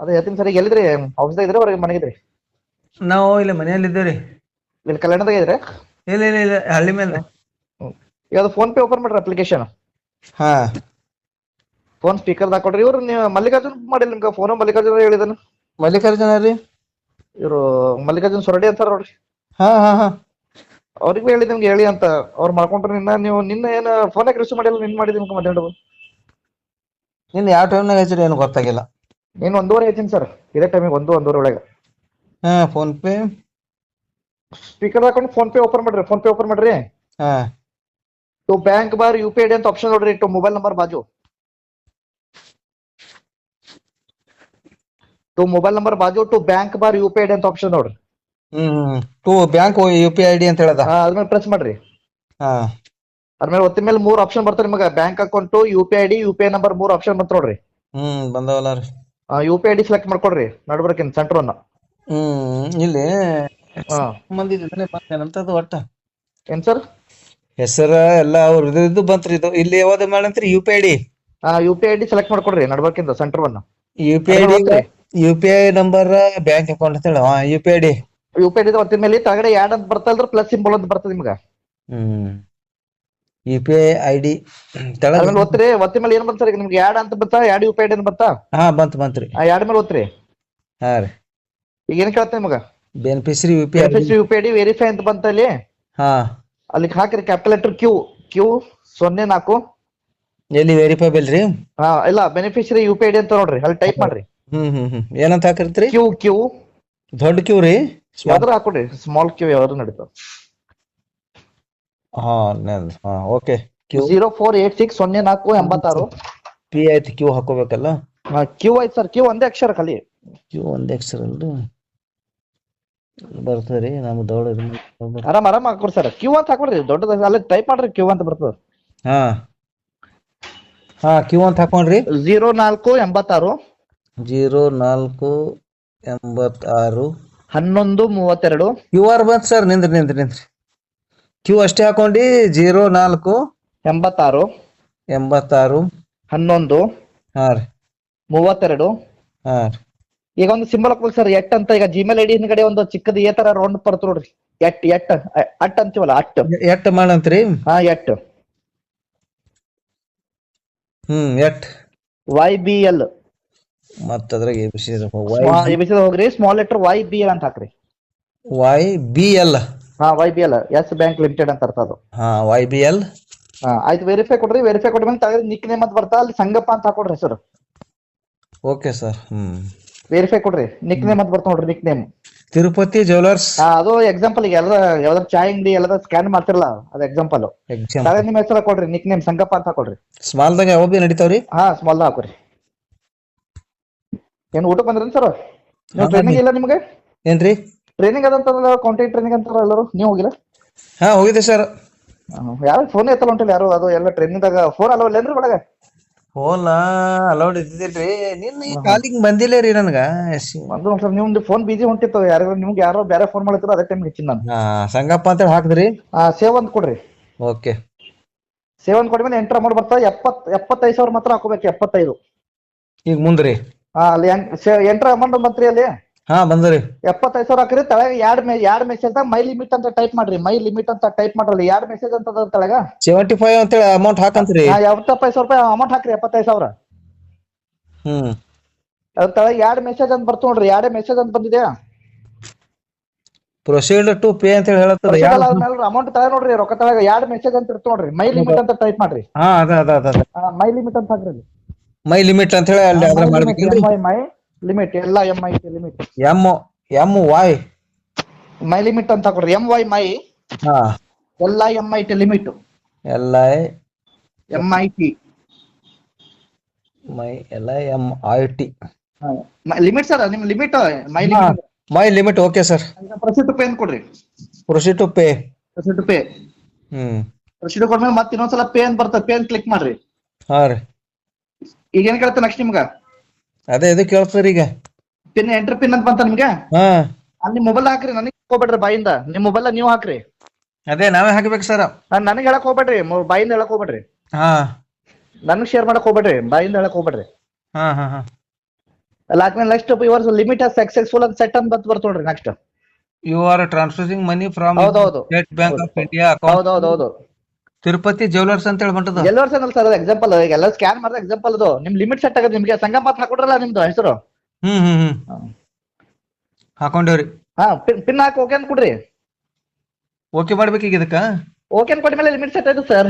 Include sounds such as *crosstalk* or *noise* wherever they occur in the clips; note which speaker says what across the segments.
Speaker 1: ಅದೇ ಹೇಳ್ತೀನಿ ಸರಿ ಈಗ ಎಲ್ಲಿದ್ರಿ? ಆಫೀಸ್ದಾಗ ಇದ್ರಿ ಹೊರಗೆ ಮನೆಗಿದ್ರಿ
Speaker 2: ನಾವು ಇಲ್ಲಿ ಮನೆಯಲ್ಲಿ ಇದ್ದೇವ್ರಿ
Speaker 1: ಇಲ್ಲಿ ಕಲ್ಯಾಣದಾಗ ಇದ್ರಿ
Speaker 2: ಇಲ್ಲ ಇಲ್ಲ ಇಲ್ಲ ಹಳ್ಳಿ ಮೇಲೆ
Speaker 1: ಯಾವ್ದು ಫೋನ್ ಪೇ ಓಪನ್ ಮಾಡ್ರಿ ಅಪ್ಲಿಕೇಶನ್
Speaker 2: ಹಾ.
Speaker 1: ಫೋನ್ ಸ್ಪೀಕರ್ ಹಾಕೊಡ್ರಿ ಇವ್ರು ನೀವು ಮಲ್ಲಿಕಾರ್ಜುನ್ ಮಾಡಿಲ್ಲ ನಿಮ್ಗೆ ಫೋನ್ ಮಲ್ಲಿಕಾರ್ಜುನ ಹೇಳಿದನು?
Speaker 2: ಮಲ್ಲಿಕಾರ್ಜುನ ರೀ.
Speaker 1: ಇವರು ಮಲ್ಲಿಕಾರ್ಜುನ್ ಸೊರಡಿ ಅಂತಾರ ನೋಡ್ರಿ.
Speaker 2: ಹಾ ಹಾ ಹಾ.
Speaker 1: ಅವ್ರಿಗೆ ಹೇಳಿ ನಿಮ್ಗೆ ಹೇಳಿ ಅಂತ. ಅವ್ರು ಮಾಡ್ಕೊಂಡ್ರೆ ನಿನ್ನ ನೀವು ನಿನ್ನ ಏನು ಫೋನ್ ಯಾಕೆ ರಿಸೀವ್ ಮಾಡಿಲ್ಲ ನಿನ್ ಮಾಡಿದ ನಿಮ್ಗೆ ಮಧ್ಯಾಹ್ನ
Speaker 2: ನಿನ್ನ ಯಾವ ಟೈಮ್ನಾಗ ಹಚ್ಚಿರಿ ಏನು ಗೊತ್ತಾಗಿಲ್ಲ.
Speaker 1: ನೀನ್ ಒಂದೂವರೆ ಐತೀನಿ ಸರ್. ಇದೇ ಟೈಮಿಗೆ ಒಂದು ಒಂದೂವರೆ ಒಳಗೆ.
Speaker 2: ಹಾ ಫೋನ್ ಪೇ
Speaker 1: ಸ್ಪೀಕರ್ ಹಾಕೊಂಡು ಫೋನ್ ಪೇ ಓಪನ್ ಮಾಡ್ರಿ ಫೋನ್ ಪೇ ಓಪನ್ ಮಾಡ್ರಿ.
Speaker 2: ಹಾ.
Speaker 1: To bank bar U P I D ಅಂತ ಆಪ್ಷನ್ ನೋಡ್ರಿ ಟು ಮೊಬೈಲ್ ನಂಬರ್ ಬಾಜು. ಟು ಮೊಬೈಲ್ ನಂಬರ್ ಬಾಜು to bank bar U P I D ಅಂತ ಆಪ್ಷನ್ ನೋಡ್ರಿ.
Speaker 2: ಹ್ಮ್ to bank U P I D ಅಂತ ಹೇಳದ?
Speaker 1: ಹಾ ಅದ್ಮೇಲೆ ಪ್ರೆಸ್ ಮಾಡ್ರಿ.
Speaker 2: ಹಾ.
Speaker 1: ಅದ್ಮೇಲೆ ಒತ್ತಿದ ಮೇಲೆ ಮೂರ್ ಆಪ್ಷನ್ ಬರ್ತಾರೆ ನಿಮಗೆ. Bank account U P I D U P I number ಮೂರ್ ಆಪ್ಷನ್ ಬಂತ ನೋಡ್ರಿ.
Speaker 2: ಹ್ಮ್ ಬಂದವಲ್ಲ ರೀ.
Speaker 1: U P I D select ಮಾಡ್ಕೊಡ್ರಿ ನಡ್ಬರ್ಕಿನ್ ಸೆಂಟರ್ ಅನ್ನ
Speaker 2: ಹ್ಮ್ ಇಲ್ಲಿ
Speaker 1: ಹಾ.
Speaker 2: ಮಂದಿ ಬಂತೇನಂತದು ಒಟ್ಟ.
Speaker 1: ಏನ್ ಸರ್
Speaker 2: ಹೆಸರ ಎಲ್ಲ ಅವ್ರ ಇದು ಬಂತ್ರಿ ಇದು. ಇಲ್ಲಿ ಯಾವ್ದು ಮಾಡಂತ್ರಿ ಯು ಪಿ ಐ ಡಿ
Speaker 1: ಹಾ U P I D select ಮಾಡ್ಕೊಡ್ರಿ ನಡ್ಬರ್ಕಿಂದ ಸೆಂಟರ್ ಅನ್ನ
Speaker 2: U P I D U P I number bank account ಅಂತ ಹೇಳಿ. ಹಾ U P I D
Speaker 1: U P I D ಒತ್ತಿದ ಮೇಲೆ ಕೆಳಗಡೆ ಯಾಡ್ ಅಂತ ಬರ್ತಲ್ರಿ ಪ್ಲಸ್ ಸಿಂಬಲ್ ಅಂತ ಬರ್ತದೆ ನಿಮ್ಗೆ.
Speaker 2: ಹ್ಮ್. U P I I D ತೆಳಗ
Speaker 1: ಒತ್ತಿರಿ ಒತ್ತಿದ ಮೇಲೆ ಏನ್ ಬರ್ತಾರೆ ನಿಮ್ಗೆ ಯಾಡ್ ಅಂತ ಬರ್ತಾ add U P I D ಅಂತ ಬರ್ತಾ
Speaker 2: ಹಾ ಬಂತು ಬಂತ್ರಿ
Speaker 1: ಆ ಯಾಡ್ ಮೇಲೆ ಒತ್ತ್ರಿ
Speaker 2: ಹಾ ರೀ.
Speaker 1: ಈಗ ಏನ್ ಕೇಳ್ತಾ ನಿಮಗ?
Speaker 2: Beneficiary U P I
Speaker 1: U P I D verify ಅಂತ ಬಂತ ಅಲ್ಲಿ?
Speaker 2: ಹಾ.
Speaker 1: ಅಲ್ಲಿ ಹಾಕ್ರಿ ಕ್ಯಾಪಿಟಲ್ ಲೆಟರ್ ಕ್ಯೂ ಕ್ಯೂ ಸೊನ್ನೆ ನಾಲ್ಕು.
Speaker 2: ಎಲ್ಲಿ ವೆರಿಫೈಬಲ್ ರೀ?
Speaker 1: ಹಾ ಇಲ್ಲ beneficiary U P I D ಅಂತ ನೋಡ್ರಿ ಅಲ್ಲಿ ಟೈಪ್ ಮಾಡ್ರಿ.
Speaker 2: ಹ್ಮ್ ಹ್ಮ್ ಹ್ಮ್. ಏನಂತ ಹಾಕಿರ್ತೀರಿ?
Speaker 1: ಕ್ಯೂ ಕ್ಯೂ
Speaker 2: ದೊಡ್ಡ ಕ್ಯೂ ರೀ?
Speaker 1: ಯಾವ್ದಾರ ಹಾಕೊಡ್ರಿ ಸ್ಮಾಲ್ ಕ್ಯೂ ಯಾವ್ದು ನಡೀತಾವ.
Speaker 2: ಹಾ ನೆನ್- ಹಾ okay Q
Speaker 1: zero four eight six ಸೊನ್ನೆ ನಾಲ್ಕು ಎಂಬತ್ತಾರು.
Speaker 2: ಪಿ ಐತಿ ಕ್ಯೂ ಹಾಕೋಬೇಕಲ್ಲ?
Speaker 1: ಕ್ಯೂ ಐತ್ ಸರ್ ಕ್ಯೂ ಒಂದೇ ಅಕ್ಷರ ಖಾಲಿ
Speaker 2: ಕ್ಯೂ ಒಂದೇ ಅಕ್ಷರ ಅಲ್ರಿ? ಬರ್ತದ್ರಿ ನಮ್ ದೊಡ್ಡ
Speaker 1: ಆರಾಮ್ ಆರಾಮ್ ಹಾಕೊಡ್ರಿ ಸರ್ ಕ್ಯೂ ಅಂತ ಹಾಕೊಡ್ರಿ ದೊಡ್ಡದ ಅಲ್ಲಿ ಟೈಪ್ ಮಾಡ್ರಿ ಕ್ಯೂ ಅಂತ ಬರ್ತದ.
Speaker 2: ಹಾ. ಹಾ ಕ್ಯೂ ಅಂತ ಹಾಕೊಂಡ್ರಿ.
Speaker 1: ಜೀರೋ ನಾಲ್ಕು ಎಂಬತ್ತಾರು.
Speaker 2: ಜೀರೋ ನಾಲ್ಕು ಎಂಬತ್ತಾರು.
Speaker 1: ಹನ್ನೊಂದು ಮೂವತ್ತೆರಡು.
Speaker 2: ಕ್ಯೂ ಆರ್ ಬಂತ್ ಸರ್ ನಿಂದ್ರಿ ನಿಂದ್ರಿ ನಿಂದ್ರಿ ಕ್ಯೂ ಅಷ್ಟೇ ಹಾಕೊಂಡಿ ಜೀರೋ ನಾಲ್ಕು
Speaker 1: ಎಂಬತ್ತಾರು
Speaker 2: ಎಂಬತ್ತಾರು
Speaker 1: ಹನ್ನೊಂದು
Speaker 2: ಹಾ ರೀ.
Speaker 1: ಮೂವತ್ತೆರಡು.
Speaker 2: ಹಾ ರೀ.
Speaker 1: ಈಗ ಒಂದು ಸಿಂಬಲ್ ಹಾಕ್ಬೇಕು ಸರ್ ಎಟ್ ಅಂತ ಈಗ ಜಿಮೇಲ್ ಐಡಿ ಹಿಂದ್ಗಡೆ ಒಂದು ಚಿಕ್ಕದ ಏ ತರ ರೌಂಡ್ ಬರ್ತ ನೋಡ್ರಿ. ಎಟ್ ಎಟ್ ಅ- ಅಟ್ ಅಂತೀವಲ್ಲ ಅಟ್.
Speaker 2: ಎಟ್ ಮಾಡಂತ್ರಿ?
Speaker 1: ಹಾ ಎಟ್.
Speaker 2: ಹ್ಮ್ ಎಟ್.
Speaker 1: ವೈ ಬಿ ಎಲ್
Speaker 2: ಮತ್ತ ಅದ್ರಾಗ ಎ ಬಿ ಸಿ ವೈ
Speaker 1: ಹೋಗ್ರಿ small letter Y B L ಅಂತ ಹಾಕ್ರಿ.
Speaker 2: ವೈ ಬಿ ಎಲ್
Speaker 1: ಹಾ Y B L yes bank limited ಅಂತ ಅರ್ಥ ಅದು.
Speaker 2: ಹಾ ವೈ ಬಿ ಎಲ್
Speaker 1: ಹಾ ಆಯ್ತು ವೆರಿಫೈ ಕೊಡ್ರಿ ವೆರಿಫೈ ಕೊಟ್ಟ ಮೇಲೆ ತಗದ್ರಿ ನಿಕ್ ನೇಮ್ ಅಂತ ಬರ್ತಾ ಅಲ್ಲಿ ಸಂಗಪ್ಪ ಅಂತ ಹಾಕೊಡ್ರಿ ಹೆಸರು.
Speaker 2: ಓಕೆ ಸರ್ ಹ್ಮ್.
Speaker 1: ವೆರಿಫೈ ಕೊಡ್ರಿ ನಿಕ್ ನೇಮ್ ಅಂತ ಬರ್ತಾ ನೋಡ್ರಿ ನಿಕ್ ನೇಮ್
Speaker 2: ತಿರುಪತಿ ಜ್ಯುವೆಲರ್ಸ್
Speaker 1: ಹಾ ಅದು ಎಕ್ಸಾಂಪಲ್ ಈಗ ಎಲ್ಲ ಯಾವ್ದಾದ್ರು ಚಾಯ್ ಅಂಗಡಿ ಎಲ್ಲ ಸ್ಕ್ಯಾನ್ ಮಾಡ್ತಿರಲ್ಲ ಅದು ಎಕ್ಸಾಂಪಲ್
Speaker 2: ಅದೇ
Speaker 1: ನಿಮ್ಮ ನಿಮ್ ಹೆಸರು ಕೊಡ್ರಿ ನಿಕ್ ನೇಮ್ ಸಂಗಪ್ಪ ಅಂತ ಹಾಕೊಡ್ರಿ.
Speaker 2: ಸ್ಮಾಲ್ದಾಗ ಯಾವ ಬಿ ನಡೀತಾವ್ರಿ?
Speaker 1: ಹಾ ಸ್ಮಾಲ್ ದಾಗ ಹಾಕೋರಿ. ಏನ್ ಊಟ ಬಂದ್ರೇನು ಸರ್ ನೀವು ಟ್ರೈನಿಂಗ್ ಇಲ್ಲ ನಿಮಗೆ?
Speaker 2: ಏನ್ರಿ?
Speaker 1: ಟ್ರೈನಿಂಗ್ ಅದಂತಾರಲ್ಲ ಕಾಂಟ್ಯಾಕ್ಟ್ ಟ್ರೈನಿಂಗ್ ಅಂತಾರ ಎಲ್ಲರೂ? ನೀವು ಹೋಗಿಲ್ಲ?
Speaker 2: ಹಾ ಹೋಗಿದೆ ಸರ್
Speaker 1: ಯಾರು ಫೋನ್ ಎತ್ತಲ್ಲ ಹೊಂಟಿಲ್ಲ ಯಾರು? ಅದು ಎಲ್ಲ ಟ್ರೈನಿಂಗ್ದಾಗ ಫೋನ್ ಅಲ್ಲವಲ್ಲೇನ್ರಿ ಒಳಗ?
Speaker 2: ಫೋನ್ ಅಲೌಡ್ ರೀ ನಿನ್ನ ಈ ಕಾಲಿಗೆ ಬಂದಿಲ್ಲ ರೀ ನನ್ಗ. ಎಸ್-
Speaker 1: ಸರ್ ಒಂದ್ಸಲ ನಿಮ್ದು ಫೋನ್ ಬಿಜಿ ಹೊಂಟಿತ್ತು. ಯಾರು ನಿಮ್ಗೆ ಯಾರೋ ಬೇರೆ ಫೋನ್ ಮಾಡಿದ್ರು ಅದೇ ಟೈಮ್ ಹೆಚ್ಚಿನ ನಾನು.
Speaker 2: ಹಾ ಸಂಗಪ್ಪ ಅಂತ ಹಾಕಿದ್ರಿ.
Speaker 1: ಆ ಸೇವ್ ಅಂತ ಕೊಡ್ರಿ.
Speaker 2: ಓಕೆ.
Speaker 1: ಸೇವ್ ಅಂತ ಕೊಡ್ಮೇಲೆ ಎಂಟರ್ ಅಮೌಂಟ್ ಬರ್ತಾ ಎಪ್ಪತ್ ಎಪ್ಪತ್ತೈದು ಸಾವಿರ ಮಾತ್ರ ಹಾಕೋಬೇಕು ಎಪ್ಪತ್ತೈದು.
Speaker 2: ಈಗ ಮುಂದ್ರಿ.
Speaker 1: ಹಾ ಅಲ್ಲಿ ಎಂಟರ್ ಅಮೌಂಟ್ ಬಂತ್ರಿ ಅಲ್ಲಿ?
Speaker 2: ಹಾ ಬಂದ್ರಿ.
Speaker 1: ಎಪ್ಪತ್ತೈದು ಸಾವಿರ ಹಾಕ್ರಿ ತಳಗ ಎರಡ್ ಮೇ ಎರಡ್ ಮೆಸೇಜ್ ಮೈ ಲಿಮಿಟ್ ಅಂತ ಟೈಪ್ ಮಾಡ್ರಿ ಮೈ ಲಿಮಿಟ್ ಅಂತ ಟೈಪ್ ಮಾಡ್ರಿ ಎರಡ್ ಮೆಸೇಜ್ ಅಂತ ಅದ ತಳಗ?
Speaker 2: ಸೆವೆಂಟಿ ಫೈವ್ ಅಂತೇಳಿ ಅಮೌಂಟ್ ಹಾಕಂತ್ರಿ.
Speaker 1: ಎಪ್ಪತ್ತೈದು ಸಾವಿರ ರೂಪಾಯಿ ಅಮೌಂಟ್ ಹಾಕ್ರಿ ಎಪ್ಪತ್ತೈದು ಸಾವಿರ.
Speaker 2: ಹ್ಮ್.
Speaker 1: ಅದ್ರ ತಳಗ ಎರಡ್ ಮೆಸೇಜ್ ಅಂತ ಬರ್ತು ನೋಡ್ರಿ ಎರಡೇ ಮೆಸೇಜ್ ಅಂತ ಬಂದಿದೆ.
Speaker 2: ಪ್ರೊಸೀಡ್ ಟು ಪೇ ಅಂತ ಹೇಳಿ
Speaker 1: ಅಮೌಂಟ್ ತಳ ನೋಡ್ರಿ ರೊಕ್ಕ ತಳಗ ಎರಡ್ ಮೆಸೇಜ್ ಅಂತ ಇರ್ತ ನೋಡ್ರಿ ಮೈ ಲಿಮಿಟ್ ಅಂತ ಟೈಪ್ ಮಾಡ್ರಿ.
Speaker 2: ಹಾ ಅದ ಅದ ಅದ
Speaker 1: ಮೈ ಲಿಮಿಟ್ ಅಂತ ಹಾಕ್ರಿ
Speaker 2: ಮೈ ಲಿಮಿಟ್ ಅಂತ ಹೇಳಿ ಅಲ್ಲಿ ಅದ್ರ ಮಾಡ್ಬೇಕೇನ್ರಿ?
Speaker 1: ಮೈ ಮೈ ಲಿಮಿಟ್ ಎಲ್ಲ M I limit
Speaker 2: M M Y
Speaker 1: my limit ಅಂತ ಕೊಡ್ರಿ. ಎಂ ವೈ ಮೈ
Speaker 2: ಹಾ.
Speaker 1: ಎಲ್ಲ M I T limit
Speaker 2: L I
Speaker 1: M I T
Speaker 2: my L I M I T
Speaker 1: limit sir ನಿಮ್ limit my limit
Speaker 2: my limit okay sir
Speaker 1: proceed pay ಅಂತ ಕೊಡ್ರಿ.
Speaker 2: Proceed to pay
Speaker 1: proceed pay
Speaker 2: hmm.
Speaker 1: Proceed ಕೊಡ್ಮೇಲೆ ಮತ್ತೆ ಇನ್ನೊಂದ್ಸಲ pay ಅಂತ ಬರ್ತದೆ. Pay ಅಂತ click ಮಾಡ್ರಿ.
Speaker 2: ಹಾ ರೀ.
Speaker 1: ಈಗ ಏನ್ ಕೇಳುತ್ತೆ ನೆಕ್ಸ್ಟ್ ನಿಮ್ಗ?
Speaker 2: ಅದೇ ಇದು ಕೇಳ್ತಾರ ಈಗ.
Speaker 1: ಪಿನ್ ಎಂಟರ್ ಪಿನ್ ಅಂತ ಬಂತ ನಿಮ್ಗೆ?
Speaker 2: ಹಾ.
Speaker 1: ಅಲ್ಲಿ ಮೊಬೈಲ್ ಹಾಕ್ರಿ ನನಗೆ ಹೋಗ್ಬೇಡ್ರಿ ಬಾಯಿಂದ. ನಿಮ್ ಮೊಬೈಲ್ ನೀವು ಹಾಕ್ರಿ.
Speaker 2: ಅದೇ ನಾವೇ ಹಾಕ್ಬೇಕು ಸರ್.
Speaker 1: ನನಗೆ ಹೇಳಕ್ ಹೋಗ್ಬೇಡ್ರಿ ಮೊ- ಬಾಯಿಂದ ಹೇಳಕ್ ಹೋಗ್ಬೇಡ್ರಿ.
Speaker 2: ಹಾ.
Speaker 1: ನನಗೆ ಶೇರ್ ಮಾಡಕ್ ಹೋಗ್ಬೇಡ್ರಿ ಬಾಯಿಂದ ಹೇಳಕ್ ಹೋಗ್ಬೇಡ್ರಿ.
Speaker 2: ಹಾ ಹಾ ಹಾ.
Speaker 1: ನೆಕ್ಸ್ಟ್ ಯುವರ್ ಲಿಮಿಟ್ ಸಕ್ಸಸ್ಫುಲ್ ಅಂತ ಸೆಟ್ ಅಂತ ಬಂತ ಬರ್ತ ನೋಡ್ರಿ next
Speaker 2: you are transferring money from
Speaker 1: ಹೌದೌದು.
Speaker 2: State Bank of India account
Speaker 1: ಹೌದೌದು ಹೌದು
Speaker 2: ತಿರುಪತಿ ಜ್ಯುವೆಲರ್ಸ್ ಅಂತ ಹೇಳಿ ಬಂಟದ
Speaker 1: ಜ್ಯುವೆಲರ್ಸ್ ವರ್ಷ ಸರ್ ಎಕ್ಸಾಂಪಲ್ ಎಲ್ಲ ಸ್ಕ್ಯಾನ್ ಮಾಡಿದ ಎಕ್ಸಾಂಪಲ್ ಅದು. ನಿಮ್ ಲಿಮಿಟ್ ಸೆಟ್ ಆಗುತ್ತೆ ನಿಮ್ಗೆ ಸಂಘ ಮಾತ್ರ ಹಾಕೊಡ್ರಲ್ಲ ನಿಮ್ದು ಹೆಸರು?
Speaker 2: ಹ್ಮ್ ಹ್ಮ್ ಹ್ಮ್. ಹಾಕೊಂಡೇವ್ರಿ.
Speaker 1: ಹಾ ಪಿನ್ ಪಿನ್ ಹಾಕಿ ಓಕೆ ಅಂತ ಕೊಡ್ರಿ
Speaker 2: ಓಕೆ ಮಾಡ್ಬೇಕು ಈಗ ಇದಕ್ಕ?
Speaker 1: ಓಕೆ ಅಂತ ಕೊಟ್ಟ ಮೇಲೆ ಲಿಮಿಟ್ ಸೆಟ್ ಆಯ್ತು ಸರ್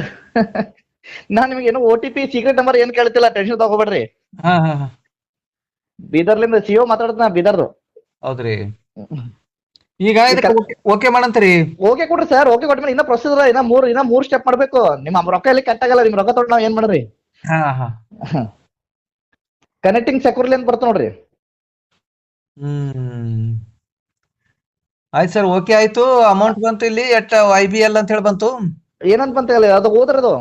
Speaker 1: ನಾನ್ ನಿಮ್ಗೆ ಏನು O T P secret number ಏನ್ ಕೇಳ್ತಿಲ್ಲ ಟೆನ್ಷನ್ ತಗೋಬೇಡ್ರಿ.
Speaker 2: ಹಾ ಹಾ ಹಾ.
Speaker 1: ಬೀದರ್ಲಿಂದ ಸಿಒ ಮಾತಾಡ್ತಾನ ಬೀದರ್ದು.
Speaker 2: ಹೌದ್ರಿ. ಈಗ ಓಕೆ ಮಾಡಂತೀರಿ?
Speaker 1: ಓಕೆ ಕೊಡ್ರಿ ಸರ್ ಓಕೆ ಕೊಟ್ಟ ಮೇಲೆ ಇನ್ನ ಪ್ರೊಸೀಜರ್ ಇನ್ನ ಮೂರ್ ಇನ್ನ ಮೂರ್ ಸ್ಟೆಪ್ ಮಾಡ್ಬೇಕು. ನಿಮ್ಮ ರೊಕ್ಕ ಇಲ್ಲಿ ಕಟ್ ಆಗಲ್ಲ ನಿಮ್ ರೊಕ್ಕ ತೊಗೊಂಡು ನಾವ್ ಏನ್ ಮಾಡ್ರಿ? ಕನೆಕ್ಟಿಂಗ್ ಸೆಕ್ಯೂರ್ಲಿ ಅಂತ ಬರ್ತ ನೋಡ್ರಿ.
Speaker 2: ಹ್ಮ್. ಆಯ್ತು ಸರ್ ಓಕೆ ಆಯ್ತು. ಅಮೌಂಟ್ ಬಂತು ಇಲ್ಲಿ ಎಟ್ ಐ ಬಿ ಎಲ್ ಅಂತ ಹೇಳಿ ಬಂತು.
Speaker 1: ಏನಂತ ಬಂತ ಹೇಳಿ ಅದು ಹೋದ್ರಿ ಅದು?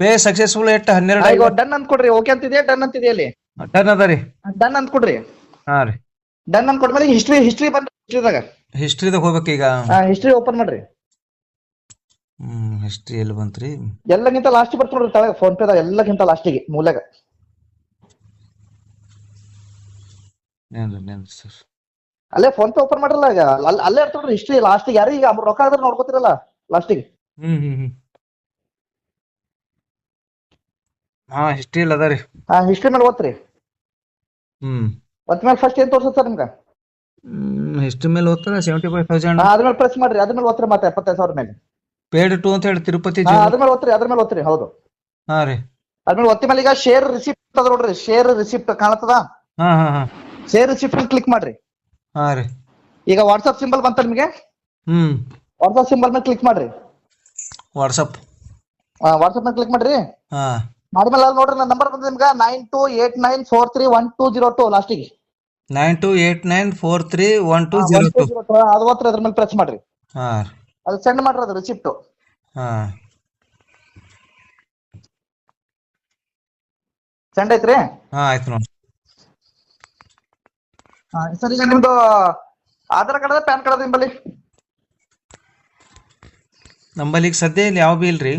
Speaker 2: ಪೇ ಸಕ್ಸಸ್ಫುಲ್ ಎಟ್ ಹನ್ನೆರಡು
Speaker 1: ಡನ್ ಅಂತ ಕೊಡ್ರಿ ಓಕೆ ಅಂತಿದೆ ಡನ್ ಅಂತಿದೆ ಅಲ್ಲಿ
Speaker 2: ಡನ್ ಅದ ರೀ.
Speaker 1: ಡನ್ ಅಂತ ಕೊಡ್ರಿ
Speaker 2: ಹಾ ರೀ.
Speaker 1: ಡನ್ ಅಂತ ಕೊಟ್ಮೇಲೆ ಹಿಸ್ಟ್ರಿ ಹಿಸ್ಟ್ರಿ ಬಂದ್ರಿ ಹಿಸ್ಟ್ರಿದಾಗ
Speaker 2: ಹಿಸ್ಟ್ರಿದಾಗ ಹೋಗ್ಬೇಕು ಈಗ.
Speaker 1: ಹಿಸ್ಟ್ರಿ ಓಪನ್ ಮಾಡ್ರಿ.
Speaker 2: ಹ್ಮ್ ಹಿಸ್ಟ್ರಿ ಎಲ್ಲಿ ಬಂತ್ರಿ?
Speaker 1: ಎಲ್ಲಕ್ಕಿಂತ ಲಾಸ್ಟ್ ಬರ್ತ ನೋಡ್ರಿ ತಳಗ ಫೋನ್ ಪೇದಾಗ ಎಲ್ಲಕ್ಕಿಂತ ಲಾಸ್ಟಿಗೆ ಮೂಲೆಗ
Speaker 2: ನೇನ್ರಿ ನೇನ್ರಿ ಸರ್
Speaker 1: ಅಲ್ಲೇ ಫೋನ್ ಪೇ ಓಪನ್ ಮಾಡ್ರಲ್ಲ ಈಗ ಅಲ್- ಅಲ್ಲೇ ನೋಡ್ರಿ ಹಿಸ್ಟ್ರಿ ಲಾಸ್ಟಿಗೆ ಯಾರು ಈಗ ಅವ್ರ್ ರೊಕ್ಕ ಆದ್ರೆ ನೋಡ್ಕೋತಿರಲ್ಲ ಲಾಸ್ಟಿಗೆ
Speaker 2: ಹ್ಮ್ ಹ್ಮ್ ಹ್ಮ್. ಹಾ ಹಿಸ್ಟ್ರಿ ಇಲ್ಲ ಅದ ರೀ.
Speaker 1: ಹಾ ಹಿಸ್ಟ್ರಿ ಮೇಲೆ ಓದ್ರಿ
Speaker 2: ಹ್ಮ್.
Speaker 1: ಒತ್ತ ಮೇಲೆ ಫಸ್ಟ್ ಏನ್ ತೋರ್ಸತ್ ಸರ್ ನಿಮ್ಗೆ?
Speaker 2: ಹಿಸ್ಟ್ರಿ ಮೇಲೆ ಓದ್ತಾರ ಸೆವೆಂಟಿ ಫೈವ್ ತೌಸಂಡ್
Speaker 1: ಪ್ರೆಸ್ ಮಾಡ್ರಿ ಅದ್ರ ಮೇಲೆ ಓದ್ರಿ ಮತ್ತೆ ಎಪ್ಪತ್ತೈದು ಸಾವಿರ ಮೇಲೆ.
Speaker 2: ಪೇಡ್ ಟು ಅಂತ ಹೇಳಿ ತಿರುಪತಿ
Speaker 1: ಹಾ ಅದ್ರ ಮೇಲೆ ಓದ್ರಿ ಅದ್ರ ಮೇಲೆ ಓದ್ರಿ ಹೌದು.
Speaker 2: ಹಾ ರೀ.
Speaker 1: ಅದ್ರ ಮೇಲೆ ಒತ್ತಿ ಮೇಲೆ ಈಗ ಶೇರ್ ರಿಸಿಪ್ಟ್ ಅದ ನೋಡ್ರಿ ಶೇರ್ ರಿಸಿಪ್ಟ್ ಕಾಣತದ
Speaker 2: ಹಾ ಹಾ ಹಾ.
Speaker 1: ಶೇರ್ ರಿಸಿಪ್ಟ್ ಕ್ಲಿಕ್ ಮಾಡ್ರಿ.
Speaker 2: ಹಾ ರೀ.
Speaker 1: ಈಗ ವಾಟ್ಸ್ಆಪ್ ಸಿಂಬಲ್ ಬಂತ ನಿಮಗೆ?
Speaker 2: ಹ್ಮ್.
Speaker 1: ವಾಟ್ಸ್ಆಪ್ ಸಿಂಬಲ್ ಮೇಲೆ ಕ್ಲಿಕ್ ಮಾಡ್ರಿ.
Speaker 2: ವಾಟ್ಸಪ್
Speaker 1: ವಾಟ್ಸ್ಆಪ್ ಮೇಲೆ ಕ್ಲಿಕ್ ಮಾಡ್ರಿ.
Speaker 2: ಹಾ.
Speaker 1: ಮಾಡಿದ್ಮೇಲೆ ಅಲ್ಲಿ ನೋಡ್ರಿ ನನ್ನ ನಂಬರ್ ಬಂದ ನಿಮ್ಗೆ nine two eight nine four three one two zero two ಲಾಸ್ಟಿಗೆ
Speaker 2: nine two eight nine four three one two zero two.
Speaker 1: ಅದು ಓದ್ರಿ ಅದ್ರ ಮೇಲೆ ಪ್ರೆಸ್ ಮಾಡ್ರಿ.
Speaker 2: ಹಾ.
Speaker 1: ಅದು ಸೆಂಡ್ ಮಾಡ್ರಿ ಅದು ರಿಸಿಪ್ಟ್
Speaker 2: ಹಾ.
Speaker 1: ಸೆಂಡ್ ಐತ್ರಿ
Speaker 2: ಹಾ ಆಯ್ತು ನೋಡಿ.
Speaker 1: ಸರ್ ಈಗ ನಿಮ್ದು ಆಧಾರ್ ಕಾರ್ಡ್ ಪ್ಯಾನ್ ಕಾರ್ಡ್ ಅದ ನಿಮ್ಮಲ್ಲಿ
Speaker 2: ನಮ್ಮಲ್ಲಿ ಈಗ ಸದ್ಯ ಇಲ್ಲಿ ಯಾವ ಬಿ ಇಲ್ರಿ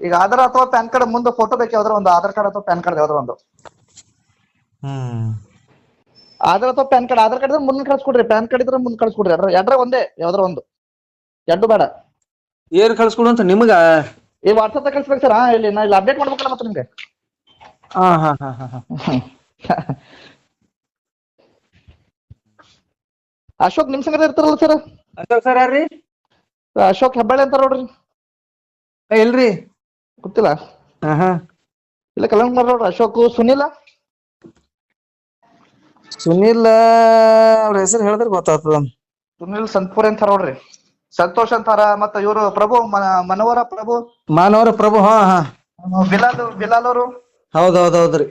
Speaker 1: ಈಗ ಆಧಾರ್ ಅಥವಾ ಪ್ಯಾನ್ ಕಾರ್ಡ್ ಮುಂದೆ ಫೋಟೋ ಬೇಕು ಯಾವ್ದಾರ ಒಂದು ಆಧಾರ್ ಕಾರ್ಡ್ ಅಥವಾ ಪ್ಯಾನ್ ಕಾರ್ಡ್ ಯಾವ್ದಾರ ಒಂದು.
Speaker 2: ಹ್ಮ್.
Speaker 1: ಆಧಾರ್ ಅಥವಾ ಪ್ಯಾನ್ ಕಾರ್ಡ್ ಆಧಾರ್ ಕಾರ್ಡ್ ಇದ್ರೆ ಮುಂದೆ ಕಳ್ಸ್ಕೊಡ್ರಿ ಪ್ಯಾನ್ ಕಾರ್ಡ್ ಇದ್ರೆ ಮುಂದೆ ಕಳ್ಸ್ಕೊಡ್ರಿ. ಎಡ್ರ ಎಡ್ರ ಒಂದೇ ಯಾವ್ದಾರ ಒಂದು. ಎರಡು ಬೇಡ.
Speaker 2: ಏನ್ ಕಳ್ಸ್ಕೊಡು ಅಂತ ನಿಮ್ಗ?
Speaker 1: ಈ ವಾಟ್ಸಪ್ ಕಳ್ಸ್ಬೇಕು ಸರ್ ಇಲ್ಲಿ ನಾ ಇಲ್ಲಿ ಅಪ್ಡೇಟ್ ಮಾಡ್ಬೇಕಲ್ಲ ಮತ್ತೆ ನಿಮ್ಗೆ.
Speaker 2: ಹಾ ಹಾ ಹಾ ಹಾ *laughs*
Speaker 1: ಅಶೋಕ್ ನಿಮ್ ಸಂಗಡ ಇರ್ತಾರಲ್ಲ ಸರ್
Speaker 2: ಅಶೋಕ್ ಸರ್ ಯಾರ್ರಿ?
Speaker 1: ಅಶೋಕ್ ಹೆಬ್ಬಾಳೆ ಅಂತಾರ ನೋಡ್ರಿ.
Speaker 2: ಇಲ್ರಿ.
Speaker 1: ಗೊತ್ತಿಲ್ಲ.
Speaker 2: ಹಾ ಹಾ.
Speaker 1: ಇಲ್ಲ ಕಲ್ಯಾಣ್ ಕುಮಾರ್ ನೋಡ್ರಿ ಅಶೋಕ್ ಸುನಿಲ.
Speaker 2: ಸುನಿಲ್ ಅವ್ರ ಹೆಸರು ಹೇಳಿದ್ರೆ ಗೊತ್ತಾಗ್ತದ.
Speaker 1: ಸುನಿಲ್ ಸಂತಪುರಿ ಅಂತಾರ ನೋಡ್ರಿ. ಸಂತೋಷ್ ಅಂತಾರ ಮತ್ತ ಇವರು ಪ್ರಭು ಮ- ಮನೋಹರ ಪ್ರಭು?
Speaker 2: ಮಾನವರ ಪ್ರಭು ಹಾ ಹಾ.
Speaker 1: ಬಿಲಾಲ್ ಬಿಲಾಲ್ ಅವರು?
Speaker 2: ಹೌದ್ ಹೌದ್ ಹೌದ್ರಿ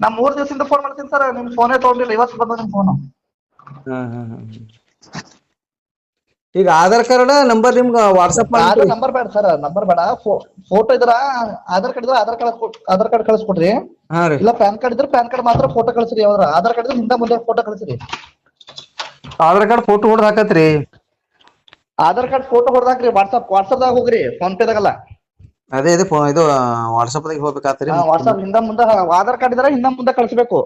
Speaker 1: ನಾ ಮೂರ್ ದಿವಸದಿಂದ ಫೋನ್ ಮಾಡ್ತೀನಿ ಸರ್ ನಿಮ್ ಫೋನೇ ತಗೊಂಡಿಲ್ಲ ಇವತ್ತು ಬಂದ ನಿಮ್ ಫೋನ್
Speaker 2: ಹಾ ಹಾ ಹಾ. ಈಗ ಆಧಾರ್ ಕಾರ್ಡ್ ನಂಬರ್ ನಿಮ್ಗ ವಾಟ್ಸ್ಆಪ್ ಮಾಡಿ
Speaker 1: ನಂಬರ್ ಬೇಡ ಸರ್ ನಂಬರ್ ಬೇಡ. ಫೋಟೋ ಇದ್ರ ಆಧಾರ್ ಕಾರ್ಡ್ ಇದ್ರ ಆಧಾರ್ ಕಾರ್ಡ್ ಆಧಾರ್ ಕಾರ್ಡ್ ಕಳಿಸ್ಕೊಡ್ರಿ.
Speaker 2: ಹಾ ರೀ.
Speaker 1: ಇಲ್ಲ ಪ್ಯಾನ್ ಕಾರ್ಡ್ ಇದ್ರೆ ಪ್ಯಾನ್ ಕಾರ್ಡ್ ಮಾತ್ರ ಫೋಟೋ ಕಳಿಸ್ರಿ ಯಾವ್ದಾರ. ಆಧಾರ್ ಕಾರ್ಡ್ ಇದ್ರೆ ಹಿಂದೆ ಮುಂದೆ ಫೋಟೋ ಕಳಿಸ್ರಿ.
Speaker 2: ಆಧಾರ್ ಕಾರ್ಡ್ ಫೋಟೋ ಹೊಡೆದ್ ಹಾಕತ್ರಿ.
Speaker 1: ಆಧಾರ್ ಕಾರ್ಡ್ ಫೋಟೋ ಹೊಡೆದಾಕ್ರಿ ವಾಟ್ಸ್ಆಪ್ ವಾಟ್ಸ್ಆಪ್ ದಾಗ ಹೋಗ್ರಿ ಫೋನ್ ಪೇ ದಾಗಲ್ಲ.
Speaker 2: ಅದೇ ಇದು ಫೋ- ಇದು ವಾಟ್ಸ್ಆಪ್ ದಾಗ ಹೋಗ್ಬೇಕಾತ್ರಿ.
Speaker 1: ವಾಟ್ಸ್ಆಪ್ ಹಿಂದೆ ಮುಂದೆ ಆಧಾರ್ ಕಾರ್ಡ್ ಇದ್ರೆ ಹಿಂದ ಮುಂದೆ ಕಳಿಸ್ಬೇಕು.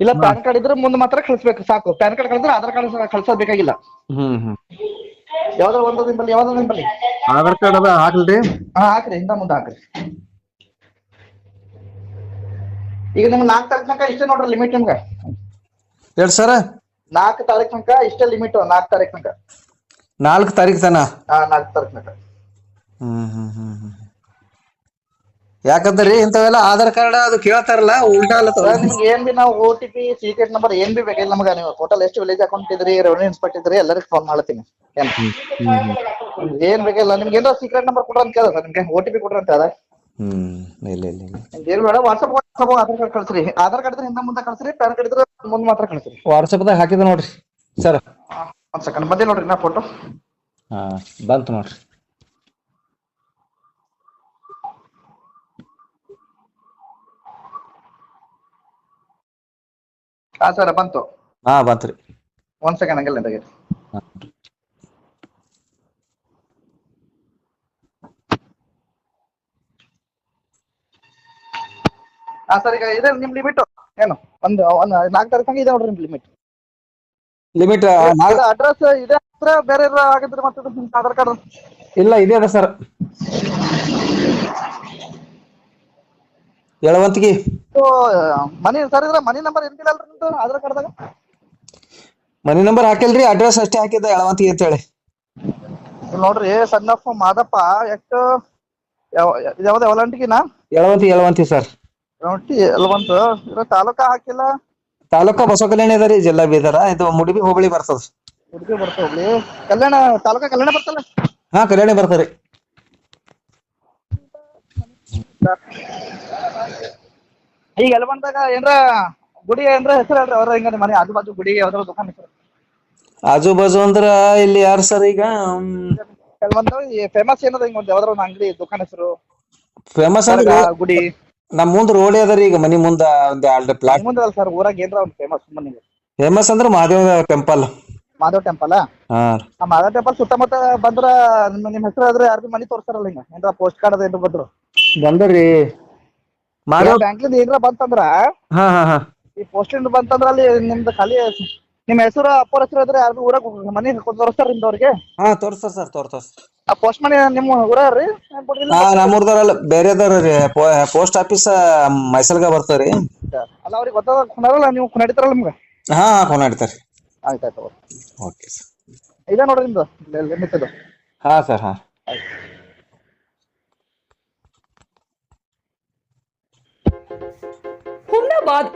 Speaker 1: ಇಲ್ಲ ಪ್ಯಾನ್ ಕಾರ್ಡ್ ಇದ್ರೆ ಮುಂದೆ ಮಾತ್ರ ಕಳಿಸ್ಬೇಕು ಸಾಕು. ಪ್ಯಾನ್ ಕಾರ್ಡ್ ಕಳಿಸಿದ್ರೆ ಆಧಾರ್ ಕಾರ್ಡ್ ಕಳ್ಸೋದ್ ಬೇಕಾಗಿಲ್ಲ.
Speaker 2: ಹ್ಮ್ ಹ್ಮ್.
Speaker 1: ಯಾವ್ದಾರ ಒಂದು ನಿಂಬಲ್ಲಿ ಯಾವ್ದಾರ ನಿಂಬಲ್ಲಿ.
Speaker 2: ಆಧಾರ್ ಕಾರ್ಡ್ ಅದ ಹಾಕ್ಲಿ
Speaker 1: ಹಾ ಹಾಕ್ರಿ ಹಿಂದ ಮುಂದೆ ಹಾಕ್ರಿ. ಈಗ ನಿಮ್ಗೆ ನಾಲ್ಕು ತಾರೀಕು ತನಕ ಇಷ್ಟೇ ನೋಡ್ರಿ ಲಿಮಿಟ್ ನಿಮ್ಗೆ.
Speaker 2: ಹೇಳಿ ಸರ.
Speaker 1: ನಾಲ್ಕು ತಾರೀಕು ತನಕ ಇಷ್ಟೇ ಲಿಮಿಟ್ ನಾಲ್ಕು ತಾರೀಕು ತನಕ.
Speaker 2: ನಾಲ್ಕು ತಾರೀಕು ತನ
Speaker 1: ಹಾ ನಾಲ್ಕು ತಾರೀಕು ತನಕ.
Speaker 2: ಹ್ಮ್ ಹ್ಮ್ ಹ್ಮ್ ಹ್ಮ್. ಯಾಕಂದ್ರಿ ಇಂಥವೆಲ್ಲ ಆಧಾರ್ ಕಾರ್ಡ್ ಅದು ಕೇಳ್ತಾರಲ್ಲ ಉಲ್ಟಾ
Speaker 1: ಅಲ್ಲ ನಿಮ್ಗೆ ಏನ್ ಬಿ ನಾವು O T P secret number ಏನ್ ಬಿ ಬೇಕಿಲ್ಲ ನಮ್ಗೆ ನೀವು ಟೋಟಲ್ ಎಷ್ಟು ವಿಲೇಜ್ ಅಕೌಂಟ್ ಇದ್ರಿ ರೆವೆನ್ಯೂ ಇನ್ಸ್ಪೆಕ್ಟ್ ಇದ್ರಿ ಎಲ್ಲರಿಗೂ ಫೋನ್ ಮಾಡ್ತೀನಿ. ಏನ್? ಏನ್ ಬೇಕಿಲ್ಲ ನಿಮ್ಗೆ ಏನಾರ ಸೀಕ್ರೆಟ್ ನಂಬರ್ ಕೊಡ್ರ ಅಂತ ಕೇಳಿದ್ರೆ ಸರ್ ನಿಮ್ಗೆ ಓ ಟಿ ಪಿ ಕೊಡ್ರ ಅಂತ ಅದ
Speaker 2: ಹ್ಮ್ ಇಲ್ಲ ಇಲ್ಲ ಇಲ್ಲ.
Speaker 1: ಏನ್ ಬೇಡ ವಾಟ್ಸಪ್ ವಾಟ್ಸಪ್ ಆಧಾರ್ ಕಾರ್ಡ್ ಕಳ್ಸ್ರಿ. ಆಧಾರ್ ಕಾರ್ಡ್ ಇದ್ರೆ ಹಿಂದೆ ಮುಂದೆ ಕಳ್ಸ್ರಿ ಪ್ಯಾನ್ ಕಾರ್ಡ್ ಇದ್ರೆ ಮುಂದೆ ಮಾತ್ರ ಕಳ್ಸ್ರಿ.
Speaker 2: ವಾಟ್ಸಪ್ ದಾಗ ಹಾಕಿದ ನೋಡ್ರಿ ಸರ್.
Speaker 1: ಒಂದ್ ಸೆಕೆಂಡ್ ಬಂದಿ ನೋಡ್ರಿ ನಾ ಫೋಟೋ
Speaker 2: ಹಾ ಬಂತು ನೋಡ್ರಿ.
Speaker 1: ಸರ್ ಬಂತು.
Speaker 2: ಹಾ ಬಂತ್ರಿ
Speaker 1: ಒಂದ್ ಸೆಕೆಂಡ್ ಹಂಗಲ್ಲ ತೆಗೀರಿ
Speaker 2: ಹಾ.
Speaker 1: ಸರ್ ಈಗ ಇದೆ ನಿಮ್ ಲಿಮಿಟ್ ಏನು? ಒಂದು ಒಂದು ನಾಲ್ಕು ತಾರೀಕು ಇದೆ ನೋಡ್ರಿ ನಿಮ್ ಲಿಮಿಟ್
Speaker 2: ಲಿಮಿಟ್
Speaker 1: ಅಡ್ರೆಸ್ ಇದೆ ಹತ್ರ ಬೇರೆ ಆಗಿದ್ರೆ ಮತ್ತೆ ನಿಮ್ದು ಆಧಾರ್ ಕಾರ್ಡ್.
Speaker 2: ಇಲ್ಲ ಇದೆ ಅದ ಸರ್. ಎಳವಂತಿಗೆ.
Speaker 1: ಮನಿ ಸರ್ ಇದ್ರ ಮನಿ ನಂಬರ್ ಇರ್ತಿಲ್ಲ ಅಲ್ರಿ ನಿಮ್ದು? ಆಧಾರ್ ಕಾರ್ಡ್ದಾಗ
Speaker 2: ಮನಿ ನಂಬರ್ ಹಾಕಿಲ್ರಿ ಅಡ್ರೆಸ್ ಅಷ್ಟೇ ಹಾಕಿದ್ದ ಎಳವಂತಿ ಅಂತ ಹೇಳಿ.
Speaker 1: ನೋಡ್ರಿ ಸಣ್ಣ ಮಾದಪ್ಪ ಎಷ್ಟು? ಯಾವ ಯಾವ್ದು ಯಾವಲಂಟಿಗಿನ
Speaker 2: ಎಳವಂತಿ ಎಳವಂತಿ ಸರ್
Speaker 1: ಎಳವಂತಿ ಎಳವಂತ ಇದ್ರ ತಾಲೂಕ ಹಾಕಿಲ್ಲ?
Speaker 2: ತಾಲೂಕಾ ಬಸವ ಕಲ್ಯಾಣ ರೀ ಜಿಲ್ಲಾ ಬೀದರ. ಇದು ಮುಡಿಬಿ ಹೋಬಳಿ ಬರ್ತದ.
Speaker 1: ಮುಡಿಬಿ ಬರ್ತದ ಹೋಬಳಿ. ಕಲ್ಯಾಣ ತಾಲೂಕಾ ಕಲ್ಯಾಣ ಬರ್ತಲ್ಲ
Speaker 2: ಹಾ ಕಲ್ಯಾಣ ಬರ್ತದ್ರಿ
Speaker 1: ಈಗ ಎಲ್ಲ ಬಂದಾಗ ಏನ್ರ ಗುಡಿ ಏನ್ರ ಹೆಸರು ಹೇಳ್ರಿ ಅವ್ರ ಹಿಂಗ ಮನೆ ಆಜು ಬಾಜು ಗುಡಿ ಯಾವ್ದಾರ ದುಕಾನ್ ಹೆಸರು?
Speaker 2: ಆಜು ಬಾಜು ಅಂದ್ರ ಇಲ್ಲಿ ಯಾರು ಸರ್ ಈಗ?
Speaker 1: ಕೆಲವೊಂದು ಫೇಮಸ್ ಏನದ ಹಿಂಗ ಒಂದ್ ಯಾವ್ದಾರ ಒಂದ್ ಅಂಗಡಿ ದುಕಾನ್ ಹೆಸರು?
Speaker 2: ಫೇಮಸ್ ಅಂದ್ರೆ
Speaker 1: ಗುಡಿ.
Speaker 2: ನಮ್ ಮುಂದ್ ರೋಡ್ ಅದರಿ ಈಗ ಮನಿ ಮುಂದ ಒಂದ್ ಎರಡು ಪ್ಲಾಟ್
Speaker 1: ಮುಂದೆ ಸರ್ ಊರಾಗ ಏನ್ರ ಒಂದ್ ಫೇಮಸ್ ಮನೆಗೆ
Speaker 2: ಫೇಮಸ್ ಅಂದ್ರ ಮಹಾದೇವ ಟೆಂಪಲ್
Speaker 1: ಮಾಧವ್ ಟೆಂಪಲ್ ಆ? ಮಾಧವ್ ಟೆಂಪಲ್ ಸುತ್ತಮುತ್ತ ಬಂದ್ರ ನಿಮ್ ಹೆಸರು ಆದ್ರೆ ಯಾರ್ದು ಮನಿ ತೋರ್ಸಾರಲ್ಲ ಹಿಂಗ? ಏನ್ರ ಪೋಸ್ಟ್ ಕಾರ್ಡ್ ಅದ ಏನ್ರ ಬಂದ್ರು?
Speaker 2: ಬಂದ್ರಿ.
Speaker 1: ಬ್ಯಾಂಕ್ಲಿಂದ ಏನ್ರ ಬಂತಂದ್ರ
Speaker 2: ಹಾ ಹಾ ಹಾ.
Speaker 1: ಈ ಪೋಸ್ಟಿಂದ ಬಂತಂದ್ರ ಅಲ್ಲಿ ನಿಮ್ದು ಖಾಲಿ ನಿಮ್ ಹೆಸರು ಅಪ್ಪರ ಹೆಸರು ಇದ್ರೆ ಯಾರು ಊರಾಗ ಮನಿ ತೋರಿಸ್ತಾರ ನಿಮ್ದವ್ರಿಗೆ
Speaker 2: ಹಾ ತೋರ್ಸ್ತಾರ ಸರ್ ತೋರ್ಸ್ತಾರ.
Speaker 1: ಆ ಪೋಸ್ಟ್ ಮನಿ ನಿಮ್ಮ ಊರ್ರಿ
Speaker 2: ಹಾ ನಮ್ಮೂರ್ದವ್ರಲ್ಲ ಬೇರೆದವ್ರ ರೀ. ಪೋಸ್ಟ್ ಆಫೀಸ್ ಮೈಸೂರ್ಗ ಬರ್ತಾವ್ರಿ
Speaker 1: ಅಲ್ಲ ಅವ್ರಿಗೆ ಗೊತ್ತದ ಕುಣಾರಲ್ಲ ನೀವು ಕುಣಾಡಿತಾರಲ್ಲ ನಿಮ್ಗೆ?
Speaker 2: ಹಾ ಕೊಂಡಾಡ್ತಾರ
Speaker 1: ಆಯ್ತು ಆಯ್ತು
Speaker 2: ಓಕೆ ಸರ್.
Speaker 1: ಇದೆ ನೋಡ್ರಿ ನಿಮ್ದು. ಲಿಮಿಟ್ ಇದು.
Speaker 2: ಹಾ ಸರ್ ಹಾ.
Speaker 3: ಹುಮ್ನಾಬಾದ್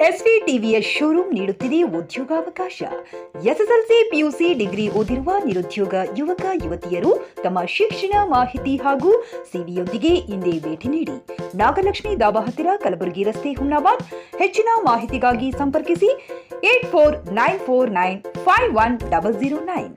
Speaker 3: ಎಸ್ವಿ ಟಿವಿಎಸ್ ಶೋರೂಮ್ ನೀಡುತ್ತಿದೆ ಉದ್ಯೋಗಾವಕಾಶ. ಎಸ್ಎಸ್ಎಲ್ಸಿ ಪಿಯುಸಿ ಡಿಗ್ರಿ ಓದಿರುವ ನಿರುದ್ಯೋಗ ಯುವಕ, ಯುವತಿಯರು ತಮ್ಮ ಶಿಕ್ಷಣ ಮಾಹಿತಿ ಹಾಗೂ ಸಿವಿಯೊಂದಿಗೆ ಇಂದೇ ಭೇಟಿ ನೀಡಿ. ನಾಗಲಕ್ಷ್ಮಿ ದಾಬಾ ಹತ್ತಿರ ಕಲಬುರಗಿ ರಸ್ತೆ ಹುಮ್ನಾಬಾದ್. ಹೆಚ್ಚಿನ ಮಾಹಿತಿಗಾಗಿ ಸಂಪರ್ಕಿಸಿ eight four nine four nine five one double zero nine.